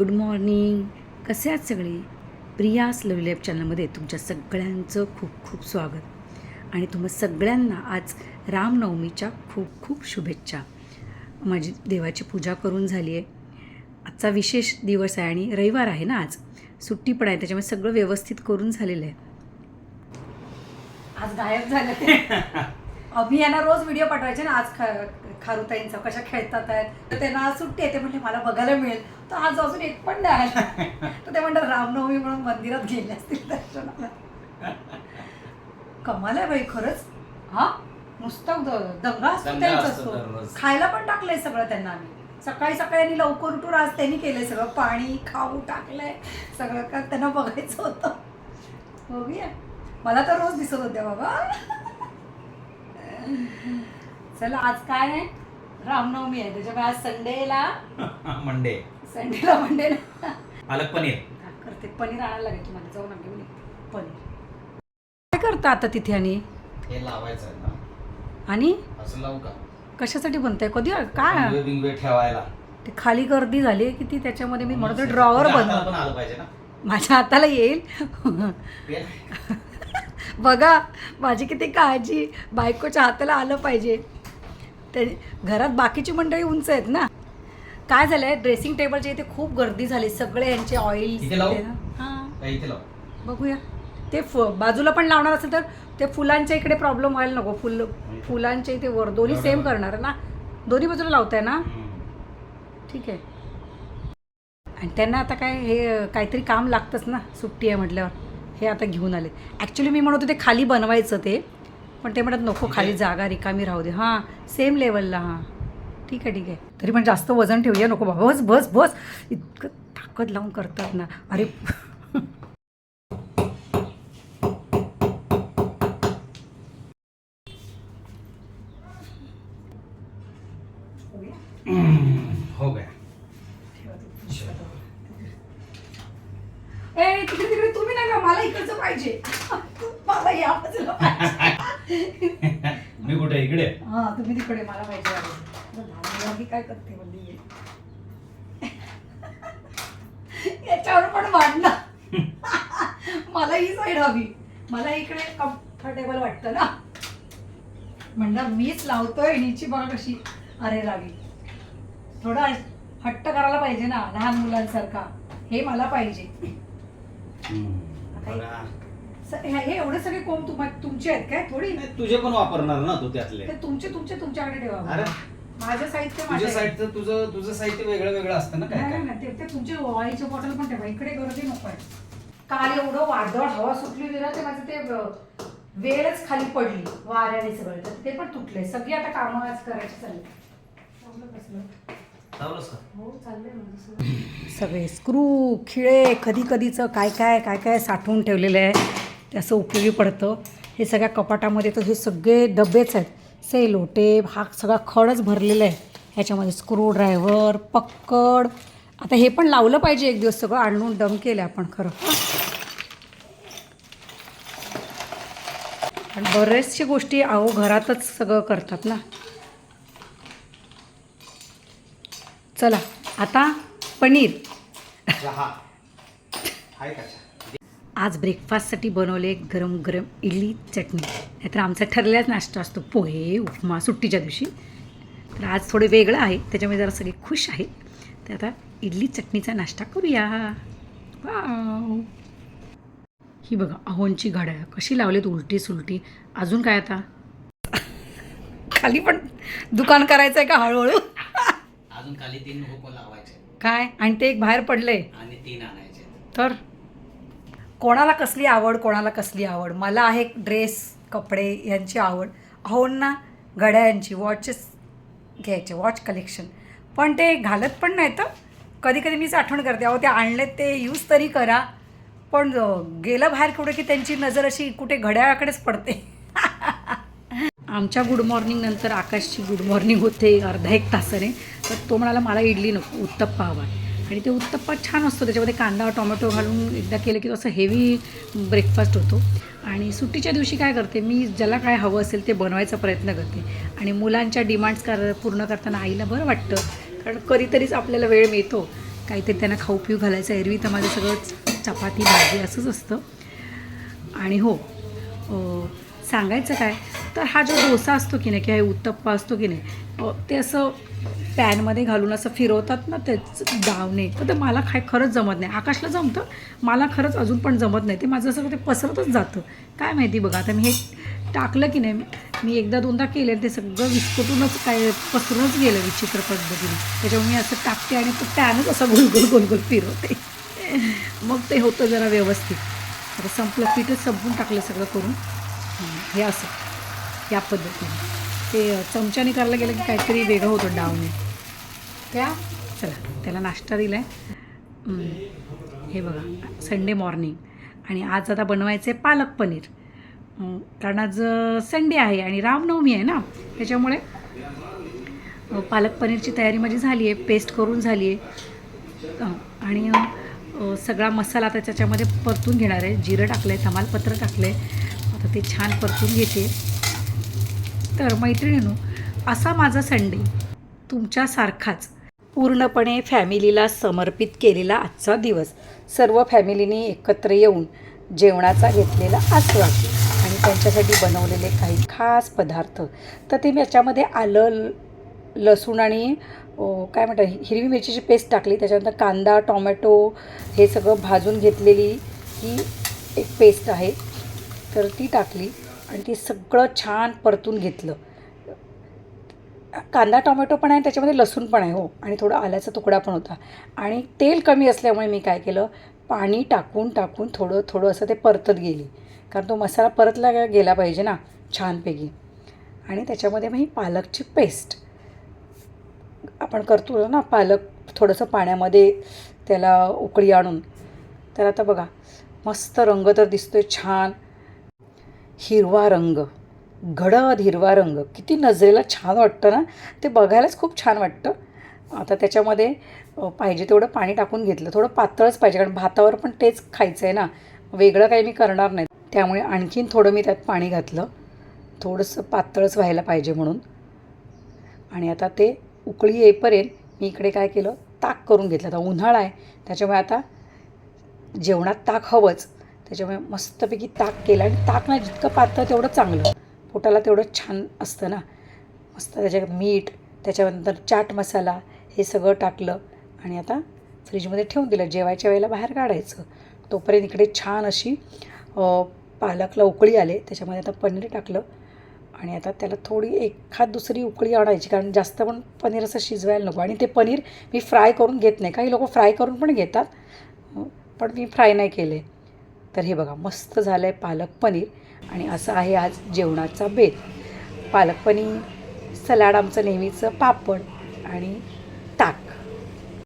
Good morning. कसे आहात सगळे? प्रियास लव लॅब चॅनलमध्ये तुमच्या सगळ्यांचं खूप खूप स्वागत. आणि तुम्हा सगळ्यांना आज रामनवमीच्या खूप खूप शुभेच्छा. माझी देवाची पूजा करून झाली आहे. आजचा विशेष दिवस आहे आणि रविवार आहे ना आज. सुट्टी पण आहे त्याच्यामुळे सगळं व्यवस्थित करून झालेलं आहे. आज गायब झालं अभियाना रोज व्हिडिओ पाठवायचे ना आज ख खारुताईंचा कशा खेळतात आहेत. तर त्यांना सुट्टी आहे ते म्हणले मला बघायला मिळेल. तर आज अजून एक पण नाही आला. तर ते म्हणतात रामनवमी म्हणून मंदिरात गेले असतील दर्शनाला. कमाल आहे बाई खरंच. हा? नुसतं दंगा असतो त्यांचा असतो. खायला पण टाकलंय सगळं त्यांना आम्ही. सकाळी सकाळी आणि लवकर उठून आज त्यांनी केलंय सगळं. पाणी खाऊ टाकलंय सगळं का त्यांना बघायचं होतं. बघूया. मला तर रोज दिसत होत्या बाबा. चला आज काय आहे? रामनवमी आहे. त्याच्यामुळे आज संडेला मंडे संडेला मंडेला पालक पनीर. करते. पनीर आणायला लागेल तुम्हाला. जाऊन घेऊन ये. पनीर. काय करता आता तिथे आणि? हे लावायचं आहे ना आणि? असं लावू का? कशासाठी बनताय? कधी काय? बिंगवे बिंगवे ठेवायला. ते खाली गर्दी झाली की ती त्याच्यामध्ये मी म्हणतो ड्रॉवर हाताला बनव पण आलं पाहिजे ना? माझ्या हाताला येईल? पेन. बघा माझी किती काळजी. बायकोच्या हाताला आलं पाहिजे. ते घरात बाकीची मंडळी उंच आहेत ना. काय झालं आहे ड्रेसिंग टेबलच्या इथे खूप गर्दी झाली. सगळे यांचे ऑइल? हां. बघूया. ते फ बाजूला पण लावणार असेल तर ते फुलांच्या इकडे प्रॉब्लेम व्हायला नको. फुल फुलांच्या इथे वर दोन्ही सेम. करणार ना. दोन्ही बाजूला लावताय ना. ठीक आहे. आणि त्यांना आता काय हे काहीतरी काम लागतंच ना सुट्टी आहे म्हटल्यावर. हे आता घेऊन आले. ॲक्च्युली मी म्हणत होते खाली बनवायचं ते. पण ते म्हणत नको खाली जागा रिकामी राहू दे. हां सेम लेवलला हां. ठीक आहे ठीक आहे. तरी पण जास्त वजन ठेवूया नको बाबा. बस बस बस. इतकं ताकद लावून करतात ना. अरे. हो गया. ए तिकडे तिकडे. तुम्ही मला इकडचं पाहिजे. मला या बाजूला पाहिजे. मी कुठे? इकडे? हा तुम्ही तिकडे मला पाहिजे आहे. मुलगी काय करते म्हणजे याच्यावर पण भांडणं. मला ही साईड हवी. मला इकडे कम्फर्टेबल वाटतं ना. म्हणणार मीच लावतोय हिची बघा कशी. अरे रावी थोडा हट्ट करायला पाहिजे ना लहान मुलांसारखा. हे मला पाहिजे. स- हे हे एवढे सगळे कोंब तुम्हा तुमचे आहेत काय? थोडी? नाही, तुझे पण वापरणार ना तू त्यातले. ते तुमचे तुमचे तुमच्याकडे ठेवा. अरे. माझं साहित्य माझ्या साईडचं तुझं तुझं साहित्य वेगळं वेगळं असतं ना काय नाही काय नाही, ते ते तुमचे ऑइलचे बॉटल पण ठेवा. इकडे गर्दी नको आहे. काल एवढं वादळ हवा सुटली होती ना ते माझं ते अ, वेळच खाली पडली वाऱ्याने सगळं. तर ते पण तुटले सगळी आता कामं आज करायची चालली. चांगलं बसलं. लावलंस का? हो. सगळे. स्क्रू खिळे कधी कधीचं काय काय काय काय साठवून ठेवलेलं आहे. ते असं उपयोगी पडतं. हे सगळ्या कपाटामध्ये तर हे सगळे डबेच आहेत. सेलो टेप हा सगळा खडच भरलेला आहे. ह्याच्यामध्ये स्क्रूड्रायव्हर पक्कड आता हे पण लावलं पाहिजे एक दिवस सगळं आणून डम केलं आपण खरं. आणि बरेचशे गोष्टी अहो घरातच सगळं करतात ना. चला आता पनीर. आज ब्रेकफास्टसाठी बनवले गरम गरम इडली चटणी. नाहीतर आमचा ठरलेलाच नाश्ता असतो पोहे उपमा सुट्टीच्या दिवशी. तर आज थोडं वेगळं आहे त्याच्यामुळे जरा सगळे खुश आहेत. तर आता इडली चटणीचा नाश्ता करूया. वाव! ही बघा अहोंची घड्याळ. कशी लावलीत उलटी सुलटी अजून काय आता? खाली पण दुकान करायचं आहे का हळूहळू? अजून खाली तीन लावायचे. काय? आणि ते एक बाहेर पडलंय. आणि तीन आणायचे. तर? कोणाला कसली आवड कोणाला कसली आवड? मला आहे ड्रेस कपडे यांची आवड. ना घड्यांची वॉचेस घ्यायचे वॉच कलेक्शन. पण ते घालत पण नाही तर कधी कधी मीच आठवण करते अहो ते आणलेत ते यूज तरी करा. पण गेलं बाहेर कुठे की त्यांची नजर अशी कुठे घड्याळाकडेच पडते. आमच्या गुड मॉर्निंग नंतर आकाशची गुड मॉर्निंग होते अर्धा एक तासाने. तर तो म्हणाला मला इडली नको उत्तप्पा हवा आणि ते उत्तप्पा छान असतो त्याच्यामध्ये कांदा टोमॅटो घालून एकदा केलं की तो असं हेवी ब्रेकफास्ट होतो. आणि सुट्टीच्या दिवशी काय करते मी ज्याला काय हवं असेल ते बनवायचा प्रयत्न करते. आणि मुलांच्या डिमांड्स कर पूर्ण करताना आईला बरं वाटतं कारण कधीतरीच आपल्याला वेळ मिळतो. काहीतरी त्यांना खाऊ पिऊ घालायचं एरवी तर माझं सगळं चपाती भाजी असंच असतं. आणि हो सांगायचं काय तर हा जो डोसा असतो की नाही किंवा हे उत्तप्पा असतो की नाही ते असं पॅनमध्ये घालून असं फिरवतात ना तेच डावणे तर ते मला काय खरंच जमत नाही. आकाशला जमतं मला खरंच अजून पण जमत नाही. ते माझं असं ते पसरतच जातं. काय माहिती बघा आता मी हे टाकलं की नाही मी एकदा दोनदा केले ते सगळं विस्कटूनच काय पसरूनच गेलं विचित्र पद्धतीने. त्याच्यामुळे मी असं टाकते आणि तो पॅनच असं गोल गोल गोल गोल फिरवते. मग ते होतं जरा व्यवस्थित. आता संपलं पीठच संपून टाकलं सगळं करून. हे असं. या पद्धतीने. ते चमच्याने करायला गेलं की काहीतरी वेगळं होतं डावने. त्या चला त्याला नाश्ता दिला आहे हे बघा संडे मॉर्निंग. आणि आज आता बनवायचं आहे पालक पनीर. कारण आज संडे आहे आणि रामनवमी आहे ना त्याच्यामुळे पालक पनीरची तयारी माझी झाली आहे पेस्ट करून झाली आहे. आणि सगळा मसाला आता त्याच्यामध्ये परतून घेणार आहे. जिरं टाकलं आहे तमालपत्र टाकलं आहे आता ते छान परतून घेते. तर मैत्रिणींनो असा माझा संडे. तुमच्यासारखाच पूर्णपणे फॅमिलीला समर्पित केलेला आजचा दिवस. सर्व फॅमिलीने एकत्र येऊन जेवणाचा घेतलेला आस्वाद आणि त्यांच्यासाठी बनवलेले काही खास पदार्थ. तर ते मी याच्यामध्ये आलं लसूण आणि काय म्हणतात हिरवी मिरचीची पेस्ट टाकली. त्याच्यानंतर कांदा टॉमॅटो हे सगळं भाजून घेतलेली ही एक पेस्ट आहे. तर ती टाकली. आणि ती सगळं छान परतून घेतलं. कांदा टोमॅटो पण आहे त्याच्यामध्ये लसूण पण आहे हो. आणि थोडा आल्याचा तुकडा पण होता. आणि तेल कमी असल्यामुळे मी काय केलं पाणी टाकून टाकून थोडं थोडं असं ते परतत गेली. कारण तो मसाला परतला गेला पाहिजे ना छानपैकी. आणि त्याच्यामध्ये मग ही पालकची पेस्ट. आपण करतो ना पालक थोडंसं पाण्यामध्ये त्याला उकळी आणून. तर आता बघा मस्त रंग तर दिसतोय छान. हिरवा रंग गडद हिरवा रंग. किती नजरेला छान वाटतं ना? ते बघायलाच खूप छान वाटतं. आता त्याच्यामध्ये पाहिजे तेवढं पाणी टाकून घेतलं. थोडं पातळच पाहिजे कारण भातावर पण तेच खायचं आहे ना? वेगळं काही मी करणार नाही. त्यामुळे आणखीन थोडं मी त्यात पाणी घातलं. थोडंसं पातळच व्हायला पाहिजे म्हणून. आणि आता ते उकळी येईपर्यंत मी इकडे काय केलं? ताक करून घेतलं. आता उन्हाळा आहे. त्याच्यामुळे आता जेवणात ताक हवंच. त्याच्यामुळे मस्तपैकी ताक केलं आणि ताक ना जितकं पातळ तेवढं चांगलं. पोटाला तेवढं छान असतं ना. मस्त त्याच्यात मीठ त्याच्यानंतर चाट मसाला हे सगळं टाकलं आणि आता फ्रीजमध्ये ठेवून दिलं. जेवायच्या वेळेला बाहेर काढायचं. तोपर्यंत इकडे छान अशी पालकला उकळी आले. त्याच्यामध्ये आता पनीर टाकलं आणि आता त्याला थोडी एखाद दुसरी उकळी आणायची कारण जास्त पण पनीर असं शिजवायला नको. आणि ते पनीर मी फ्राय करून घेत नाही. काही लोक फ्राय करून पण घेतात पण मी फ्राय नाही केले. तर हे बघा मस्त झालं आहे पालक पनीर आणि असं आहे आज जेवणाचा बेत. पालक पनीर सलाड आमचं नेहमीचं पापड आणि